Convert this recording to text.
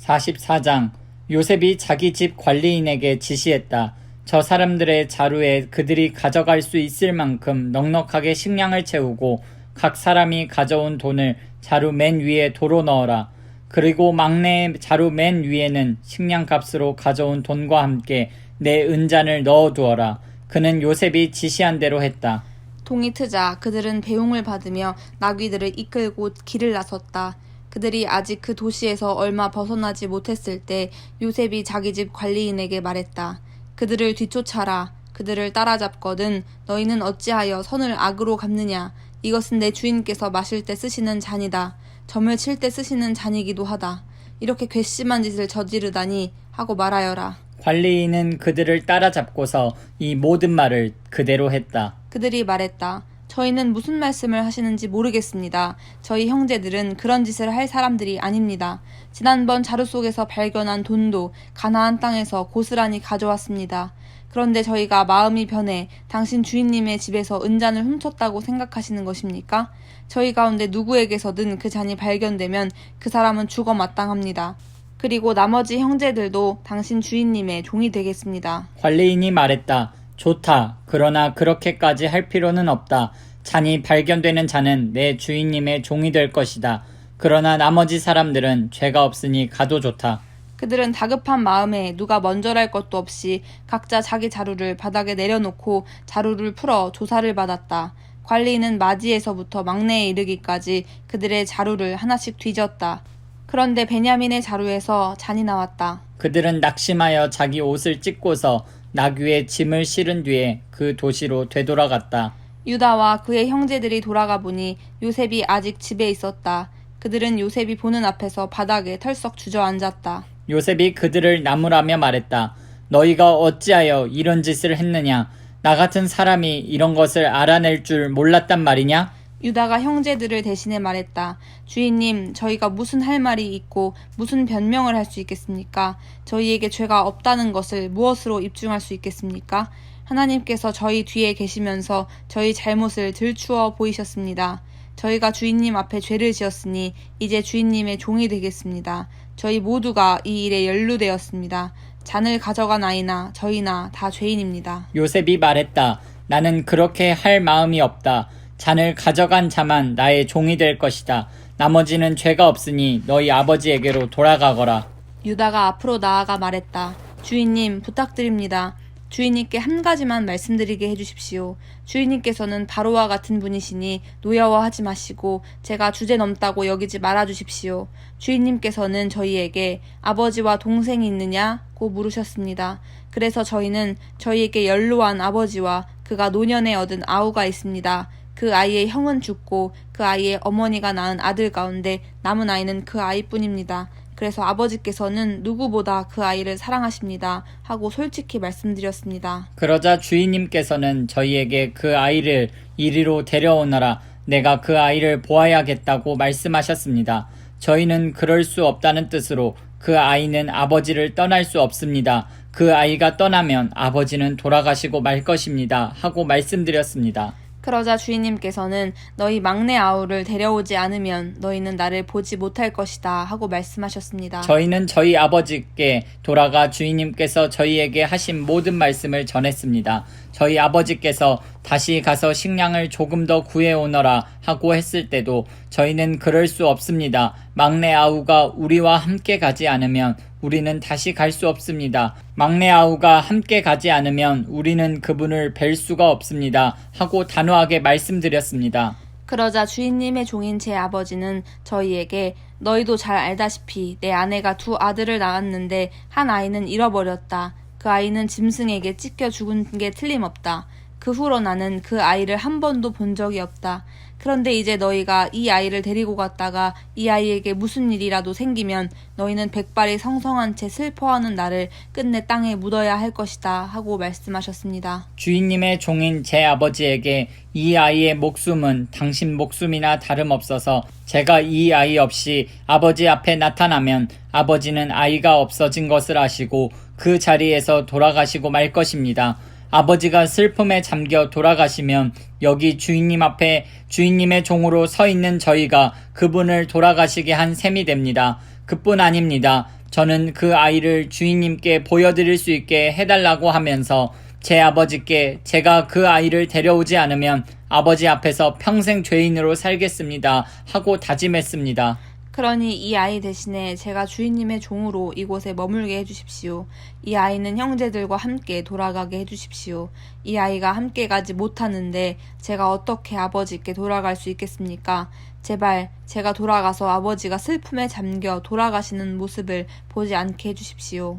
44장 요셉이 자기 집 관리인에게 지시했다. 저 사람들의 자루에 그들이 가져갈 수 있을 만큼 넉넉하게 식량을 채우고 각 사람이 가져온 돈을 자루 맨 위에 도로 넣어라. 그리고 막내 자루 맨 위에는 식량 값으로 가져온 돈과 함께 내 은잔을 넣어 두어라. 그는 요셉이 지시한 대로 했다. 동이 트자 그들은 배웅을 받으며 나귀들을 이끌고 길을 나섰다. 그들이 아직 그 도시에서 얼마 벗어나지 못했을 때 요셉이 자기 집 관리인에게 말했다. 그들을 뒤쫓아라. 그들을 따라잡거든 너희는 어찌하여 선을 악으로 갚느냐. 이것은 내 주인께서 마실 때 쓰시는 잔이다. 점을 칠 때 쓰시는 잔이기도 하다. 이렇게 괘씸한 짓을 저지르다니 하고 말하여라. 관리인은 그들을 따라잡고서 이 모든 말을 그대로 했다. 그들이 말했다. 저희는 무슨 말씀을 하시는지 모르겠습니다. 저희 형제들은 그런 짓을 할 사람들이 아닙니다. 지난번 자루 속에서 발견한 돈도 가나안 땅에서 고스란히 가져왔습니다. 그런데 저희가 마음이 변해 당신 주인님의 집에서 은잔을 훔쳤다고 생각하시는 것입니까? 저희 가운데 누구에게서든 그 잔이 발견되면 그 사람은 죽어 마땅합니다. 그리고 나머지 형제들도 당신 주인님의 종이 되겠습니다. 관리인이 말했다. 좋다. 그러나 그렇게까지 할 필요는 없다. 잔이 발견되는 자는 내 주인님의 종이 될 것이다. 그러나 나머지 사람들은 죄가 없으니 가도 좋다. 그들은 다급한 마음에 누가 먼저랄 것도 없이 각자 자기 자루를 바닥에 내려놓고 자루를 풀어 조사를 받았다. 관리인은 맞이에서부터 막내에 이르기까지 그들의 자루를 하나씩 뒤졌다. 그런데 베냐민의 자루에서 잔이 나왔다. 그들은 낙심하여 자기 옷을 찢고서 나귀에 짐을 실은 뒤에 그 도시로 되돌아갔다. 유다와 그의 형제들이 돌아가 보니 요셉이 아직 집에 있었다. 그들은 요셉이 보는 앞에서 바닥에 털썩 주저앉았다. 요셉이 그들을 나무라며 말했다. 너희가 어찌하여 이런 짓을 했느냐? 나 같은 사람이 이런 것을 알아낼 줄 몰랐단 말이냐? 유다가 형제들을 대신해 말했다. 주인님, 저희가 무슨 할 말이 있고 무슨 변명을 할 수 있겠습니까? 저희에게 죄가 없다는 것을 무엇으로 입증할 수 있겠습니까? 하나님께서 저희 뒤에 계시면서 저희 잘못을 들추어 보이셨습니다. 저희가 주인님 앞에 죄를 지었으니 이제 주인님의 종이 되겠습니다. 저희 모두가 이 일에 연루되었습니다. 잔을 가져간 아이나 저희나 다 죄인입니다. 요셉이 말했다. 나는 그렇게 할 마음이 없다. 잔을 가져간 자만 나의 종이 될 것이다. 나머지는 죄가 없으니 너희 아버지에게로 돌아가거라. 유다가 앞으로 나아가 말했다. 주인님, 부탁드립니다. 주인님께 한 가지만 말씀드리게 해주십시오. 주인님께서는 바로와 같은 분이시니 노여워하지 마시고 제가 주제 넘다고 여기지 말아주십시오. 주인님께서는 저희에게 아버지와 동생이 있느냐고 물으셨습니다. 그래서 저희는 저희에게 연로한 아버지와 그가 노년에 얻은 아우가 있습니다. 그 아이의 형은 죽고 그 아이의 어머니가 낳은 아들 가운데 남은 아이는 그 아이뿐입니다. 그래서 아버지께서는 누구보다 그 아이를 사랑하십니다. 하고 솔직히 말씀드렸습니다. 그러자 주인님께서는 저희에게 그 아이를 이리로 데려오너라. 내가 그 아이를 보아야겠다고 말씀하셨습니다. 저희는 그럴 수 없다는 뜻으로 그 아이는 아버지를 떠날 수 없습니다. 그 아이가 떠나면 아버지는 돌아가시고 말 것입니다. 하고 말씀드렸습니다. 그러자 주인님께서는 너희 막내 아우를 데려오지 않으면 너희는 나를 보지 못할 것이다 하고 말씀하셨습니다. 저희는 저희 아버지께 돌아가 주인님께서 저희에게 하신 모든 말씀을 전했습니다. 저희 아버지께서 다시 가서 식량을 조금 더 구해오너라 하고 했을 때도 저희는 그럴 수 없습니다. 막내 아우가 우리와 함께 가지 않으면 우리는 다시 갈 수 없습니다. 막내 아우가 함께 가지 않으면 우리는 그분을 뵐 수가 없습니다. 하고 단호하게 말씀드렸습니다. 그러자 주인님의 종인 제 아버지는 저희에게 너희도 잘 알다시피 내 아내가 두 아들을 낳았는데 한 아이는 잃어버렸다. 그 아이는 짐승에게 찢겨 죽은 게 틀림없다. 그 후로 나는 그 아이를 한 번도 본 적이 없다. 그런데 이제 너희가 이 아이를 데리고 갔다가 이 아이에게 무슨 일이라도 생기면 너희는 백발이 성성한 채 슬퍼하는 나를 끝내 땅에 묻어야 할 것이다 하고 말씀하셨습니다. 주인님의 종인 제 아버지에게 이 아이의 목숨은 당신 목숨이나 다름없어서 제가 이 아이 없이 아버지 앞에 나타나면 아버지는 아이가 없어진 것을 아시고 그 자리에서 돌아가시고 말 것입니다. 아버지가 슬픔에 잠겨 돌아가시면 여기 주인님 앞에 주인님의 종으로 서 있는 저희가 그분을 돌아가시게 한 셈이 됩니다. 그뿐 아닙니다. 저는 그 아이를 주인님께 보여드릴 수 있게 해달라고 하면서 제 아버지께 제가 그 아이를 데려오지 않으면 아버지 앞에서 평생 죄인으로 살겠습니다 하고 다짐했습니다. 그러니 이 아이 대신에 제가 주인님의 종으로 이곳에 머물게 해주십시오. 이 아이는 형제들과 함께 돌아가게 해주십시오. 이 아이가 함께 가지 못하는데 제가 어떻게 아버지께 돌아갈 수 있겠습니까? 제발 제가 돌아가서 아버지가 슬픔에 잠겨 돌아가시는 모습을 보지 않게 해주십시오.